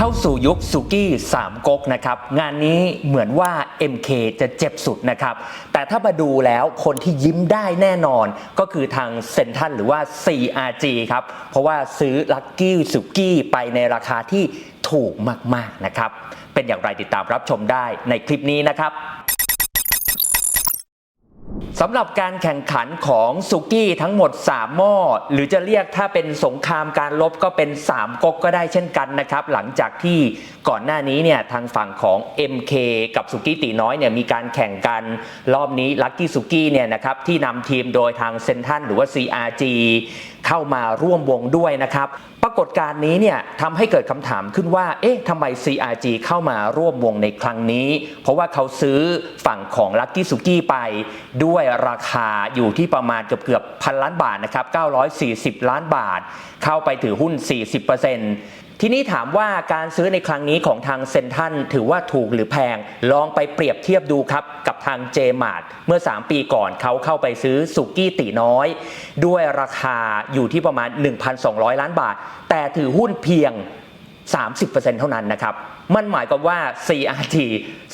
เข้าสู่ยุคสุกี้สามก๊กนะครับงานนี้เหมือนว่า MK จะเจ็บสุดนะครับ แต่ถ้ามาดูแล้วคนที่ยิ้มได้แน่นอนก็คือทางเซนทันหรือว่า CRG ครับ เพราะว่าซื้อลักกี้สุกี้ไปในราคาที่ถูกมาก ๆ นะครับ เป็นอย่างไรติดตามรับชมได้ในคลิปนี้นะครับ สำหรับการแข่งขันของสุกี้ทั้งหมด 3 หม้อ หรือจะเรียกถ้าเป็นสงครามการลบก็เป็น 3ก๊กก็ได้เช่นกันนะครับ หลังจากที่ก่อนหน้านี้เนี่ยทางฝั่งของ MK กับสุกี้ตีน้อยเนี่ยมีการแข่งกันรอบนี้ลัคกี้สุกี้เนี่ยนะครับที่นำทีมโดยทางเซนทันหรือว่า CRG เข้ามาร่วมวงด้วยนะครับ ปรากฏการณ์นี้เนี่ยทำให้เกิดคำถามขึ้นว่า เอ๊ะทำไม CRG เข้ามาร่วมวงในครั้งนี้ เพราะว่าเขาซื้อฝั่งของ Lucky Suki ไป ด้วยราคาอยู่ที่ประมาณเกือบเกือบพันล้านบาทนะครับ 940 ล้านบาท เข้าไปถือหุ้น 40% ทีนี้ถามว่าการซื้อในครั้งนี้ของทางเซนทันถือว่าถูกหรือแพง ลองไปเปรียบเทียบดูครับ กับทางเจมาร์เมื่อ 3 ปีก่อนเขาเข้าไปซื้อสุกี้ตีน้อย ด้วยราคาอยู่ที่ประมาณ 1,200 ล้านบาท แต่ถือหุ้นเพียง 30%เท่านั้นนะครับ มันหมายความว่า CRT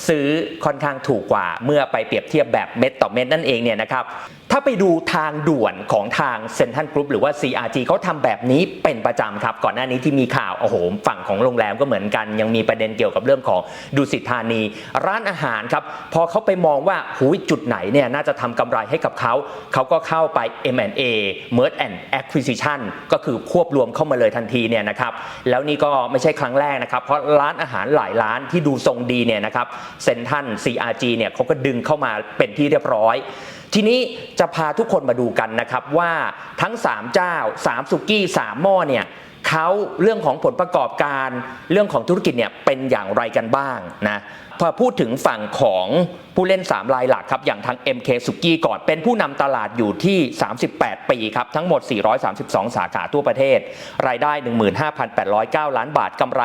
ซื้อค่อนข้างถูกกว่า เมื่อไปเปรียบเทียบแบบเม็ดต่อเม็ดนั่นเองเนี่ยนะครับ ถ้าไปดูทางด่วนของทางเซนทันกรุ๊ปหรือว่า CRG เขาทำแบบนี้เป็นประจำครับ ก่อนหน้านี้ที่มีข่าวโอ้โหฝั่งของโรงแรมก็เหมือนกัน ยังมีประเด็นเกี่ยวกับเรื่องของดุสิตธานี ร้านอาหารครับ พอเขาไปมองว่าหูจุดไหนเนี่ยน่าจะทำกำไรให้กับเขาเขาก็เข้าไป M&A Merge and Acquisition ก็คือควบรวมเข้ามาเลยทันทีเนี่ยนะครับแล้วนี่ก็ไม่ใช่ครั้งแรกนะครับเพราะร้านอาหารหลายร้านที่ดูทรงดีเนี่ยนะครับเซนทัน CRG เนี่ยเขาก็ดึงเข้ามาเป็นที่เรียบร้อย ทีนี้จะพาทุกคนมาดูกันนะครับว่าทั้ง 3 เจ้า 3 สุกี้ 3 หม้อเนี่ยเขาเรื่องของผลประกอบการเรื่องของธุรกิจเนี่ยเป็นอย่างไรกันบ้างนะ พอพูดถึงฝั่งของผู้เล่น 3 รายหลักครับ อย่างทาง MK สุกี้ก่อนเป็นผู้นำตลาดอยู่ที่ 38 ปีครับ ทั้งหมด 432 สาขาทั่วประเทศ รายได้ 15,809 ล้านบาทกำไร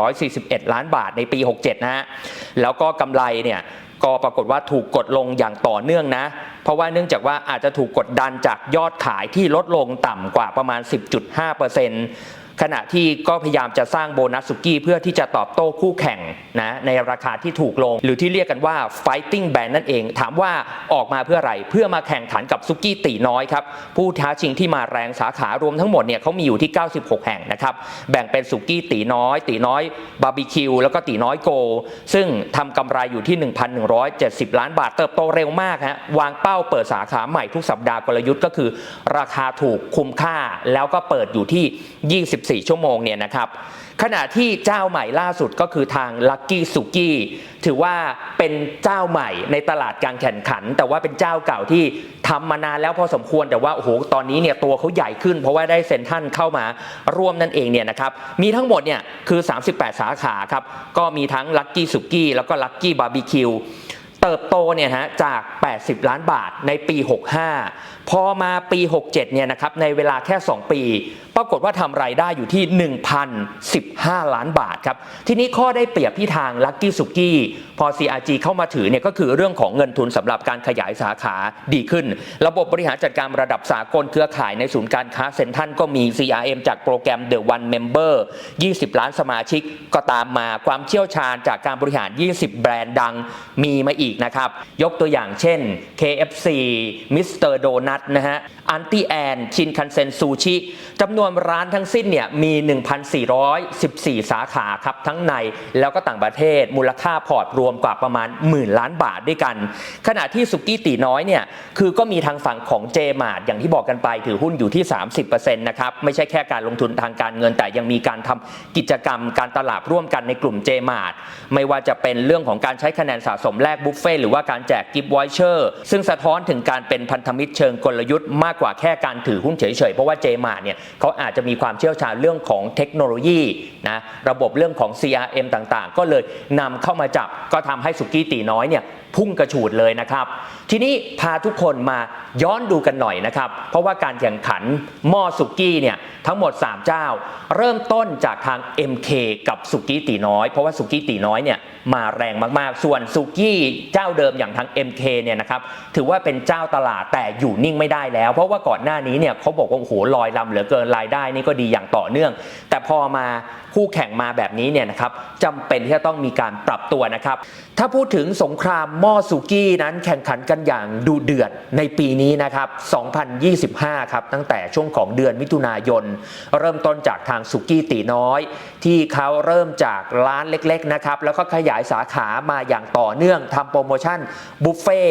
1,441 ล้านบาทในปี 67 นะฮะ แล้วก็กำไรเนี่ยก็ปรากฏว่าถูกกดลงอย่างต่อเนื่องนะ เพราะว่าเนื่องจากว่าอาจจะถูกกดดันจากยอดขายที่ลดลงต่ำกว่าประมาณ 10.5% ขณะที่ก็พยายามจะสร้างโบนัสสุกี้เพื่อที่จะตอบโต้คู่แข่งนะในราคาที่ถูกลง หรือที่เรียกกันว่า fighting band นั่นเอง ถามว่าออกมาเพื่ออะไร เพื่อมาแข่งขันกับสุกี้ตีน้อยครับผู้ท้าชิงที่มาแรงสาขารวมทั้งหมดเนี่ยเขามีอยู่ที่ 96 แห่งนะครับแบ่งเป็นสุกี้ตีน้อย ตีน้อยบาร์บีคิวแล้วก็ตีน้อยโก ซึ่งทำกำไรอยู่ที่ 1,170 ล้านบาทเติบโตเร็วมากฮะวางเป้าเปิดสาขาใหม่ทุกสัปดาห์กลยุทธ์ก็คือ ราคาถูกคุ้มค่าแล้วก็เปิดอยู่ที่24 ชั่วโมงเนี่ยนะครับขณะที่เจ้าใหม่ล่าสุดก็คือทาง Lucky Suki ถือว่าเป็นเจ้าใหม่ในตลาดการแข่งขัน แต่ว่าเป็นเจ้าเก่าที่ทำมานานแล้วพอสมควรแต่ว่าโอ้โหตอนนี้เนี่ยตัวเขาใหญ่ขึ้น เพราะว่าได้เซ็นทรัลเข้ามาร่วมนั่นเองเนี่ยนะครับมีทั้งหมดเนี่ยคือ 38 สาขาครับก็มีทั้ง Lucky Suki แล้วก็ Lucky Barbecue เติบโตเนี่ยฮะจาก 80 ล้านบาทในปี 65 พอมาปี 67 เนี่ยนะครับในเวลาแค่ 2 ปี ปรากฏว่าทำรายได้อยู่ที่ 1,015 ล้านบาทครับ ทีนี้ข้อได้เปรียบที่ทาง Lucky Suki พอ CRG เข้ามาถือเนี่ยก็คือเรื่องของเงินทุนสำหรับการขยายสาขาดีขึ้น ระบบบริหารจัดการระดับสากลเครือข่ายในศูนย์การค้าเซ็นทัลก็มี CRM จากโปรแกรม The One Member 20 ล้านสมาชิกก็ตามมาความเชี่ยวชาญจากการบริหาร 20 แบรนด์ดังมีมาอีกนะครับ ยกตัวอย่างเช่น KFC Mr. Donut นะฮะอันตี้แอนชินคันเซนซูชิจำนวนร้านทั้งสิ้นเนี่ยมี 1,414 สาขาครับ ทั้งในแล้วก็ต่างประเทศมูลค่าพอร์ตรวมกว่าประมาณหมื่นล้านบาทด้วยกัน ขณะที่สุกี้ตีน้อยเนี่ยคือก็มีทางฝั่งของเจมาร์ดอย่างที่บอกกันไปถือหุ้นอยู่ที่ 30%นะครับไม่ใช่แค่การลงทุนทางการเงินแต่ยังมีการทำกิจกรรมการตลาดร่วมกันในกลุ่มเจมาร์ดไม่ว่าจะเป็นเรื่องของการใช้คะแนนสะสมแลกบุฟเฟ่หรือว่าการแจกกิฟต์วอยเชอร์ซึ่งสะท้อนถึงการเป็นพันธมิตรเชิงกลยุทธ์มากกว่าแค่การถือหุ้นเฉยๆ เพราะว่าเจมาร์เนี่ยเขาอาจจะมีความเชี่ยวชาญเรื่องของเทคโนโลยีนะระบบเรื่องของ CRM ต่างๆ ก็เลยนำเข้ามาจับก็ทำให้สุกี้ตีน้อยเนี่ย พุ่งกระฉูดเลยนะครับ ทีนี้พาทุกคนมาย้อนดูกันหน่อยนะครับ เพราะว่าการแข่งขันหม้อสุกี้เนี่ยทั้งหมด 3 เจ้า เริ่มต้นจากทาง MK กับสุกี้ตีน้อย เพราะว่าสุกี้ตีน้อยเนี่ยมาแรงมากๆ ส่วนสุกี้เจ้าเดิมอย่างทาง MK เนี่ยนะครับถือว่าเป็นเจ้าตลาดแต่อยู่นิ่งไม่ได้แล้ว เพราะว่าก่อนหน้านี้เนี่ยเขาบอกว่าโอ้โหลอยลำเหลือเกินรายได้นี่ก็ดีอย่างต่อเนื่อง แต่พอมาคู่แข่งมาแบบนี้เนี่ยนะครับจำเป็นที่จะต้องมีการปรับตัวนะครับ ถ้าพูดถึงสงครามหม้อสุกี้นั้นแข่งขันกันอย่างดูเดือดในปีนี้นะครับ 2025 ครับตั้งแต่ช่วงของเดือนมิถุนายน เริ่มต้นจากทางสุกี้ตีน้อย ที่เขาเริ่มจากร้านเล็กๆนะครับแล้วก็ขยายสาขามาอย่างต่อเนื่องทำโปรโมชั่นบุฟเฟ่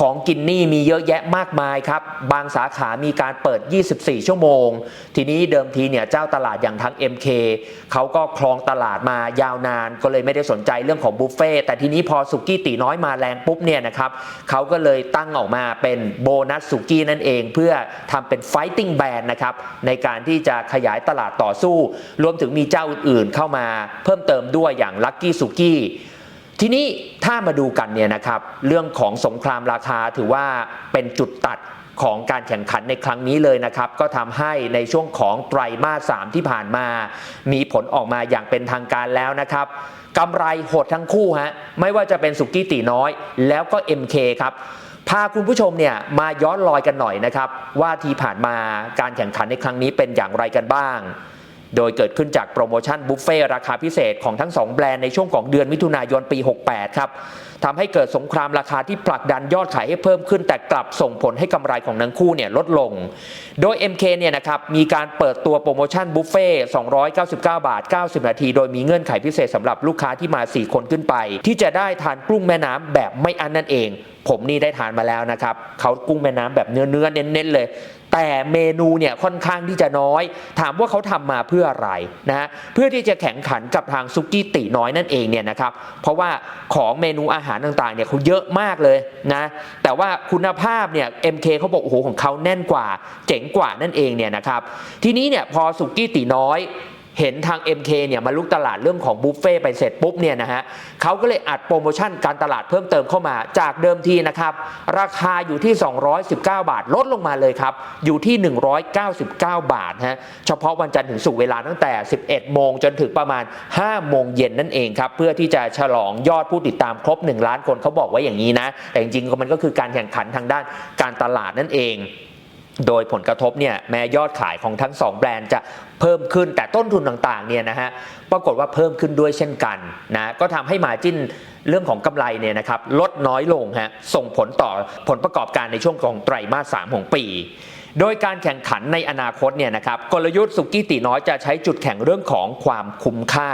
ของกินนี่มีเยอะแยะมากมายครับ บางสาขามีการเปิด 24 ชั่วโมง ทีนี้เดิมทีเนี่ยเจ้าตลาดอย่างทั้ง MK เขาก็ครองตลาดมายาวนาน ก็เลยไม่ได้สนใจเรื่องของบุฟเฟ่แต่ทีนี้พอสุกี้ตีน้อยมาแรงปุ๊บเนี่ยนะครับเขาก็เลยตั้งออกมาเป็นโบนัสสุกี้นั่นเอง เพื่อทำเป็นไฟติ้งแบรนด์นะครับในการที่จะขยายตลาดต่อสู้ รวมถึงมีเจ้าอื่นๆเข้ามาเพิ่มเติมด้วยอย่างลักกี้สุกี้ทีนี้ถ้ามาดูกันเนี่ยนะครับเรื่องของสงครามราคาถือว่าเป็นจุดตัด ของการแข่งขันในครั้งนี้เลยนะครับ ก็ทำให้ในช่วงของไตรมาส 3 ที่ผ่านมา มีผลออกมาอย่างเป็นทางการแล้วนะครับกำไรหดทั้งคู่ฮะไม่ว่าจะเป็นสุกี้ตีน้อย แล้วก็ MK ครับพาคุณผู้ชมเนี่ยมาย้อนรอยกันหน่อยนะครับ ว่าที่ผ่านมาการแข่งขันในครั้งนี้เป็นอย่างไรกันบ้าง โดยเกิดขึ้นจากโปรโมชั่นบุฟเฟ่ราคาพิเศษของทั้ง 2 แบรนด์ในช่วงของเดือนมิถุนายนปี 68 ครับ ทำให้เกิดสงครามราคาที่ผลักดันยอดขายให้เพิ่มขึ้น แต่กลับส่งผลให้กำไรของทั้งคู่เนี่ยลดลง โดย MK เนี่ยนะครับมีการเปิดตัวโปรโมชั่นบุฟเฟ่299 บาท 90 นาที โดยมีเงื่อนไขพิเศษสำหรับลูกค้าที่มา 4 คนขึ้นไป ที่จะได้ทานกุ้งแม่น้ำแบบไม่อั้นนั่นเอง ผมนี่ได้ทานมาแล้วนะครับเขากุ้งแม่น้ำแบบเนื้อเนื้อเน้นๆเลย แต่เมนูเนี่ยค่อนข้างที่จะน้อย ถามว่าเขาทำมาเพื่ออะไรนะฮะเพื่อที่จะแข่งขันกับทางซุกี้ตีน้อยนั่นเองเนี่ยนะครับเพราะว่าของเมนูอาหารต่างๆเนี่ยเขาเยอะมากเลยนะแต่ว่าคุณภาพเนี่ย MK เขาบอกโอ้โหของเขาแน่นกว่า เจ๋งกว่านั่นเองเนี่ยนะครับทีนี้เนี่ยพอซุกี้ตีน้อย เห็นทาง MK เนี่ยมาลุกตลาดเรื่องของบุฟเฟ่ไปเสร็จปุ๊บเนี่ยนะฮะเขาก็เลยอัดโปรโมชั่นการตลาดเพิ่มเติมเข้ามาจากเดิมทีนะครับ ราคาอยู่ที่ 219 บาทลดลงมาเลยครับ อยู่ที่ 199 บาทฮะเฉพาะวันจันทร์ถึงศุกร์เวลาตั้งแต่ 11 โมงจนถึงประมาณ 5 โมงเย็นนั่นเองครับ เพื่อที่จะฉลองยอดผู้ติดตามครบ 1 ล้านคนเขาบอกไว้อย่างนี้นะ แต่จริงๆมันก็คือการแข่งขันทางด้านการตลาดนั่นเอง โดยผลกระทบเนี่ยแม้ยอดขายของทั้ง 2 แบรนด์จะเพิ่มขึ้นแต่ต้นทุนต่างๆเนี่ยนะฮะปรากฏว่าเพิ่มขึ้นด้วยเช่นกันนะก็ทำให้มาจิ้นเรื่องของกำไรเนี่ยนะครับลดน้อยลงฮะส่งผลต่อผลประกอบการในช่วงของไตรมาส 3 ของปี โดยการแข่งขันในอนาคตเนี่ยนะครับกลยุทธ์สุกี้ตีน้อยจะใช้จุดแข่งเรื่องของความคุ้มค่า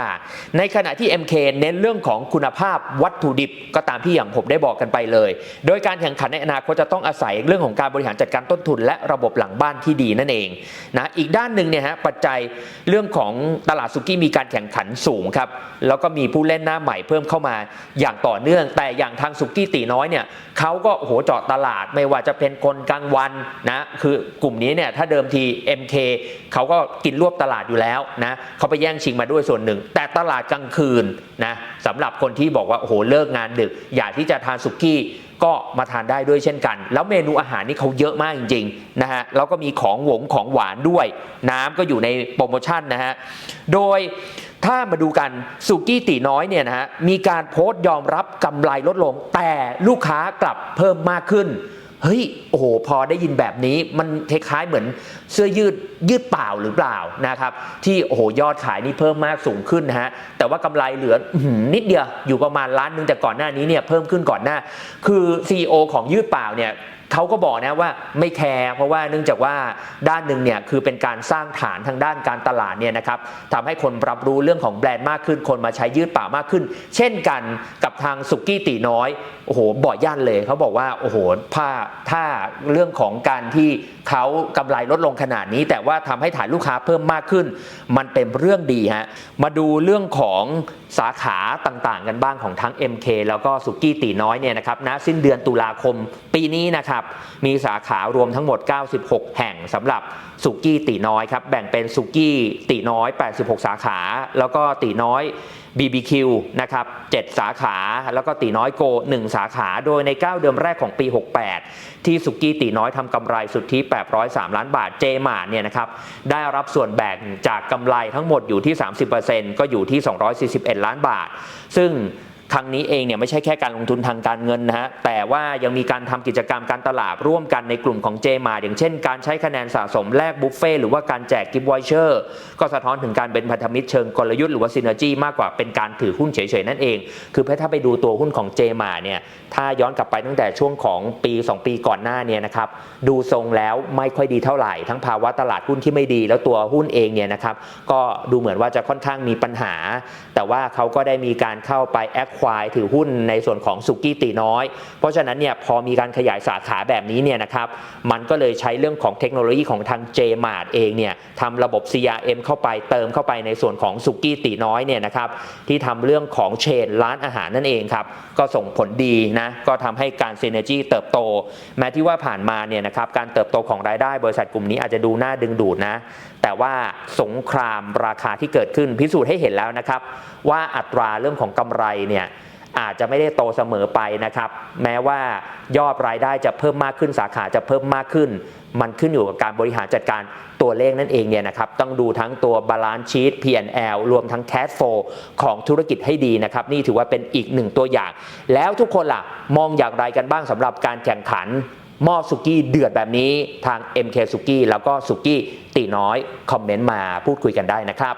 ในขณะที่ MK เน้นเรื่องของคุณภาพวัตถุดิบก็ตามที่อย่างผมได้บอกกันไปเลย โดยการแข่งขันในอนาคตจะต้องอาศัยเรื่องของการบริหารจัดการต้นทุน และระบบหลังบ้านที่ดีนั่นเองนะอีกด้านหนึ่งเนี่ยฮะปัจจัยเรื่องของตลาดสุกี้มีการแข่งขันสูงครับแล้วก็มีผู้เล่นหน้าใหม่เพิ่มเข้ามาอย่างต่อเนื่อง แต่อย่างทางสุกี้ตีน้อยเนี่ยเขาก็โหเจาะตลาดไม่ว่าจะเป็นคนกลางวันนะคือกลุ่มนี้เนี่ยถ้าเดิมที MK เขาก็กินรวบตลาดอยู่แล้วนะเขาไปแย่งชิงมาด้วยส่วนหนึ่ง แต่ตลาดกลางคืนนะสำหรับคนที่บอกว่าโอ้โหเลิกงานดึก อยากที่จะทานสุกี้ก็มาทานได้ด้วยเช่นกัน แล้วเมนูอาหารนี่เขาเยอะมากจริงๆนะฮะแล้วก็มีของหวงของหวานด้วย น้ำก็อยู่ในโปรโมชั่นนะฮะโดยถ้ามาดูกันสุกี้ตีน้อยเนี่ยนะฮะมีการโพสต์ยอมรับกำไรลดลง แต่ลูกค้ากลับเพิ่มมากขึ้น เฮ้ยโอ้โหพอได้ยินแบบนี้มันคล้ายๆเหมือนเสื้อยืดยืดเปล่าหรือเปล่านะครับที่โอ้โหยอดขายนี่เพิ่มมากสูงขึ้นนะฮะแต่ว่ากำไรเหลือนิดเดียวอยู่ประมาณล้านนึงแต่ก่อนหน้านี้เนี่ยเพิ่มขึ้นก่อนหน้า คือ CEO ของยืดเปล่าเนี่ย เขาก็บอกนะว่าไม่แคร์เพราะว่าเนื่องจากว่าด้านหนึ่งเนี่ยคือเป็นการสร้างฐานทางด้านการตลาดเนี่ยนะครับทำให้คนรับรู้เรื่องของแบรนด์มากขึ้น คนมาใช้ยืดป่ามากขึ้น เช่นกันกับทางสุกี้ตีน้อยโอ้โหบ่อย่านเลยเขาบอกว่าโอ้โหถ้าถ้าเรื่องของการที่เขากำไรลดลงขนาดนี้ แต่ว่าทำให้ฐานลูกค้าเพิ่มมากขึ้น มันเป็นเรื่องดีฮะมาดูเรื่องของสาขาต่างๆ กันบ้างของทั้ง MK แล้วก็สุกี้ตีน้อยเนี่ยนะครับณสิ้นเดือนตุลาคมปีนี้นะครับมีสาขารวมทั้งหมด 96 แห่งสำหรับสุกี้ตีน้อยครับ แบ่งเป็นสุกี้ตีน้อย 86 สาขา แล้วก็ตีน้อย BBQ นะครับ7สาขา แล้วก็ตีน้อยโก 1 สาขา โดยใน 9 เดือนแรกของปี 68 ที่สุกี้ตีน้อยทำกำไรสุทธิ 803 ล้านบาท เจมาร์เนี่ยนะครับ ได้รับส่วนแบ่งจากกำไรทั้งหมดอยู่ที่ 30%ก็อยู่ที่ 241 ล้านบาท ซึ่ง ครั้งนี้เองเนี่ยไม่ใช่แค่การลงทุนทางการเงินนะฮะแต่ว่ายังมีการทำกิจกรรมการตลาดร่วมกันในกลุ่มของเจมาอย่างเช่นการใช้คะแนนสะสมแลกบุฟเฟ่หรือว่าการแจกกิฟต์วอยเชอร์ก็สะท้อนถึงการเป็นพันธมิตรเชิงกลยุทธ์หรือว่าซินเนอร์จีมากกว่าเป็นการถือหุ้นเฉยๆ นั่นเอง คือถ้าไปดูตัวหุ้นของเจมาเนี่ยถ้าย้อนกลับไปตั้งแต่ช่วงของปี 2 ปีก่อนหน้าเนี่ยนะครับดูทรงแล้วไม่ค่อยดีเท่าไหร่ทั้งภาวะตลาดหุ้นที่ไม่ดี แล้วตัวหุ้นเองเนี่ยนะครับก็ดูเหมือนว่าจะค่อนข้างมีปัญหา แต่ว่าเขาก็ได้มีการเข้าไปแอคควายถือหุ้นในส่วนของสุกี้ตีน้อย เพราะฉะนั้นเนี่ยพอมีการขยายสาขาแบบนี้เนี่ยนะครับมันก็เลยใช้เรื่องของเทคโนโลยีของทาง JMart เองเนี่ยทำระบบ CRM เข้าไปเติมเข้าไปในส่วนของสุกี้ตีน้อยเนี่ยนะครับที่ทำเรื่องของเชนร้านอาหารนั่นเองครับก็ส่งผลดีนะก็ทำให้การเซเนจีเติบโต แม้ที่ว่าผ่านมาเนี่ยนะครับการเติบโตของรายได้บริษัทกลุ่มนี้อาจจะดูน่าดึงดูดนะแต่ว่าสงครามราคาที่เกิดขึ้นพิสูจน์ให้เห็นแล้วนะครับว่าอัตราเรื่องของกำไรเนี่ย อาจจะไม่ได้โตเสมอไปนะครับ แม้ว่ายอดรายได้จะเพิ่มมากขึ้นสาขาจะเพิ่มมากขึ้น มันขึ้นอยู่กับการบริหารจัดการตัวเลขนั่นเองเนี่ยนะครับ ต้องดูทั้งตัว balance sheet P&L รวมทั้ง cash flow ของธุรกิจให้ดีนะครับ นี่ถือว่าเป็นอีกหนึ่งตัวอย่าง แล้วทุกคนล่ะมองอย่างไรกันบ้างสำหรับการแข่งขันหม้อสุกี้เดือดแบบนี้ทาง MK สุกี้แล้วก็สุกี้ตีน้อย คอมเมนต์มาพูดคุยกันได้นะครับ